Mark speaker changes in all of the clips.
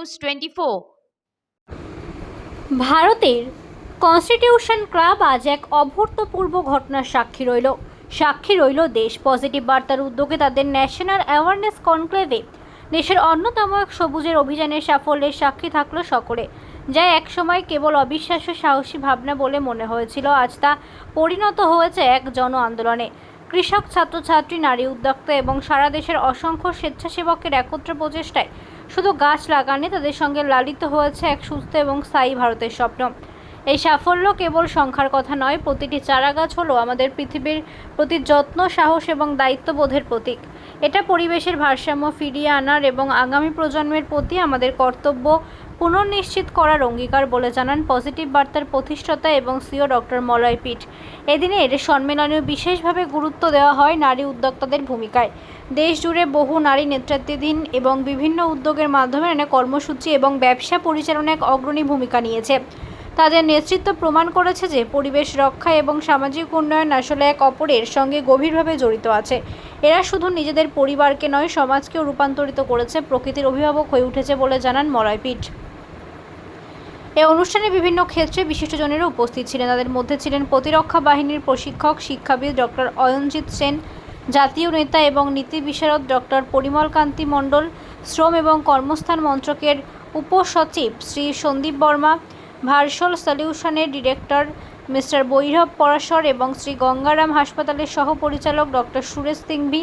Speaker 1: Twenty
Speaker 2: ভারতের constitution club আজ এক অভূতপূর্ব ঘটনার সাক্ষী রইল। সাক্ষী রইল দেশ পজিটিভ বার্তার উদ্যোগে তাদের ন্যাশনাল অ্যাওয়ারনেস কনক্লেভে দেশের অন্যতম এক সবুজের অভিযানের সাফল্যের সাক্ষী থাকল সকলে, যা একসময় কেবল অবিশ্বাস্য সাহসী ভাবনা বলে মনে হয়েছিল, আজ তা পরিণত হয়েছে এক জন আন্দোলনে। কৃষক, ছাত্রছাত্রী, নারী উদ্যোক্তা এবং সারা দেশের অসংখ্য স্বেচ্ছাসেবকের একত্র প্রচেষ্টায় শুধু গাছ লাগানে তাদের সঙ্গে লালিত হয়েছে এক সুস্থ এবং স্থায়ী ভারতের স্বপ্ন। এই সাফল্য কেবল সংখ্যার কথা নয়, প্রতিটি চারা গাছ হলো আমাদের পৃথিবীর প্রতি যত্ন, সাহস এবং দায়িত্ববোধের প্রতীক। এটা পরিবেশের ভারসাম্য ফিরিয়ে আনার এবং আগামী প্রজন্মের প্রতি আমাদের কর্তব্য পুনর্নিশ্চিত করার অঙ্গীকার বলে জানান পজিটিভ বার্তার প্রতিষ্ঠাতা এবং সিও ডক্টর মলয় পিঠ। এদিনের সম্মেলনে বিশেষভাবে গুরুত্ব দেওয়া হয় নারী উদ্যোক্তাদের ভূমিকায়। দেশ জুড়ে বহু নারী নেতৃত্বাধীন এবং বিভিন্ন উদ্যোগের মাধ্যমে নানা কর্মসূচি এবং ব্যবসা পরিচালনায় এক অগ্রণী ভূমিকা নিয়েছে। তাদের নেতৃত্ব প্রমাণ করেছে যে পরিবেশ রক্ষা এবং সামাজিক উন্নয়ন আসলে এক অপরের সঙ্গে গভীরভাবে জড়িত আছে। এরা শুধু নিজেদের পরিবারকে নয়, সমাজকেও রূপান্তরিত করেছে, প্রকৃতির অভিভাবক হয়ে উঠেছে বলে জানান মলয়পীঠ এই অনুষ্ঠানে বিভিন্ন ক্ষেত্রে বিশিষ্টজনেরা উপস্থিত ছিলেন। তাদের মধ্যে ছিলেন প্রতিরক্ষা বাহিনীর প্রশিক্ষক, শিক্ষাবিদ ডক্টর অয়নজিৎ সেন, জাতীয় নেতা এবং নীতি বিশারদ ডক্টর পরিমল কান্তি মণ্ডল, শ্রম এবং কর্মস্থান মন্ত্রকের উপসচিব শ্রী সন্দীপ বর্মা ভার্সল সলিউশনের ডিরেক্টর মিস্টার বৈরব পরাশর এবং শ্রী গঙ্গারাম হাসপাতালের সহ পরিচালক ডক্টর সুরেশ সিংভি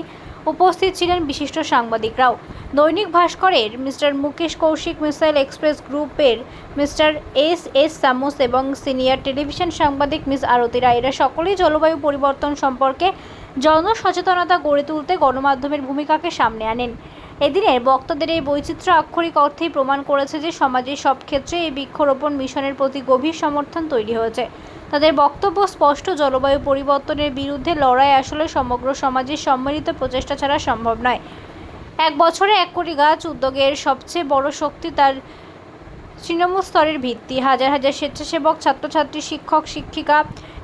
Speaker 2: উপস্থিত ছিলেন বিশিষ্ট সাংবাদিকরাও। দৈনিক ভাস্করের mister Mukesh Kaushik missile express গ্রুপের মিস্টার এস এস সামুস এবং সিনিয়র টেলিভিশন সাংবাদিক মিস আরতি রায়, এরা সকলেই জলবায়ু পরিবর্তন সম্পর্কে জনসচেতনতা গড়ে তুলতে গণমাধ্যমের ভূমিকাকে সামনে আনেন। এদিনের বক্তাদের এই বৈচিত্র্য আক্ষরিক অর্থেই প্রমাণ করেছে যে সমাজের সব ক্ষেত্রে এই বৃক্ষরোপণ মিশনের প্রতি গভীর সমর্থন তৈরি হয়েছে। তাদের বক্তব্য স্পষ্ট, জলবায়ু পরিবর্তনের বিরুদ্ধে লড়াই আসলে সমগ্র সমাজের সম্মিলিত প্রচেষ্টা ছাড়া সম্ভব নয়। এক বছরে এক কোটি গাছ উদ্যোগের সবচেয়ে বড় শক্তি তার তৃণমূল স্তরের ভিত্তি। হাজার হাজার স্বেচ্ছাসেবক, ছাত্রছাত্রী, শিক্ষক, শিক্ষিকা,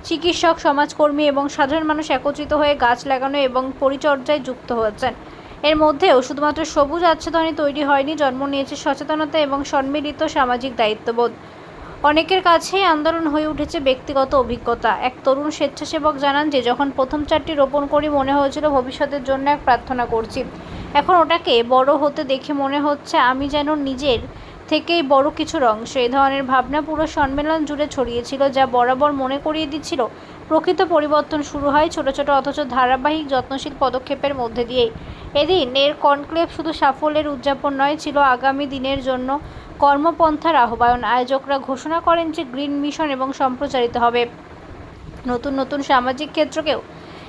Speaker 2: চিকিৎসক, সমাজকর্মী এবং সাধারণ মানুষ একত্রিত হয়ে গাছ লাগানো এবং পরিচর্যায় যুক্ত হয়েছেন। এর মধ্যেও শুধুমাত্র সবুজ আচ্ছাদনে তৈরি হয়নি, জন্ম নিয়েছে সচেতনতা এবং সম্মিলিত সামাজিক দায়িত্ববোধ। অনেকের কাছেই আন্দোলন হয়ে উঠেছে ব্যক্তিগত অভিজ্ঞতা। এক তরুণ স্বেচ্ছাসেবক জানান যে, যখন প্রথম চারটি রোপণ করি, মনে হয়েছিল ভবিষ্যতের জন্য এক প্রার্থনা করছি। এখন ওটাকে বড় হতে দেখে মনে হচ্ছে আমি যেন নিজের থেকেই বড় কিছুর অংশ এই ধরনের ভাবনা পুরো সম্মেলন জুড়ে ছড়িয়েছিল, যা বরাবর মনে করিয়ে দিচ্ছিল, প্রকৃত পরিবর্তন শুরু হয় ছোট ছোট অথচ ধারাবাহিক যত্নশীল পদক্ষেপের মধ্যে দিয়েই। এদিন এর কনক্লেভ শুধু সাফল্যের উদযাপন নয়, ছিল আগামী দিনের জন্য কর্মপন্থার আহ্বায়ন। আয়োজকরা ঘোষণা করেন যে গ্রিন মিশন এবং সম্প্রচারিত হবে। নতুন নতুন সামাজিক ক্ষেত্রকেও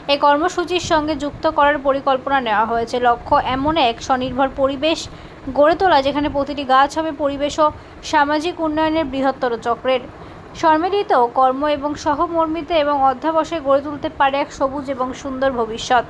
Speaker 2: এই কর্মসূচির সঙ্গে যুক্ত করার পরিকল্পনা নেওয়া হয়েছে। লক্ষ্য, এমন এক স্বনির্ভর পরিবেশ গড়ে তোলা যেখানে প্রতিটি গাছ হবে পরিবেশ ও সামাজিক উন্নয়নের বৃহত্তর চক্রের। সম্মিলিত কর্ম এবং সহমর্মিত এবং অধ্যাবসায় গড়ে তুলতে পারে এক সবুজ এবং সুন্দর ভবিষ্যৎ।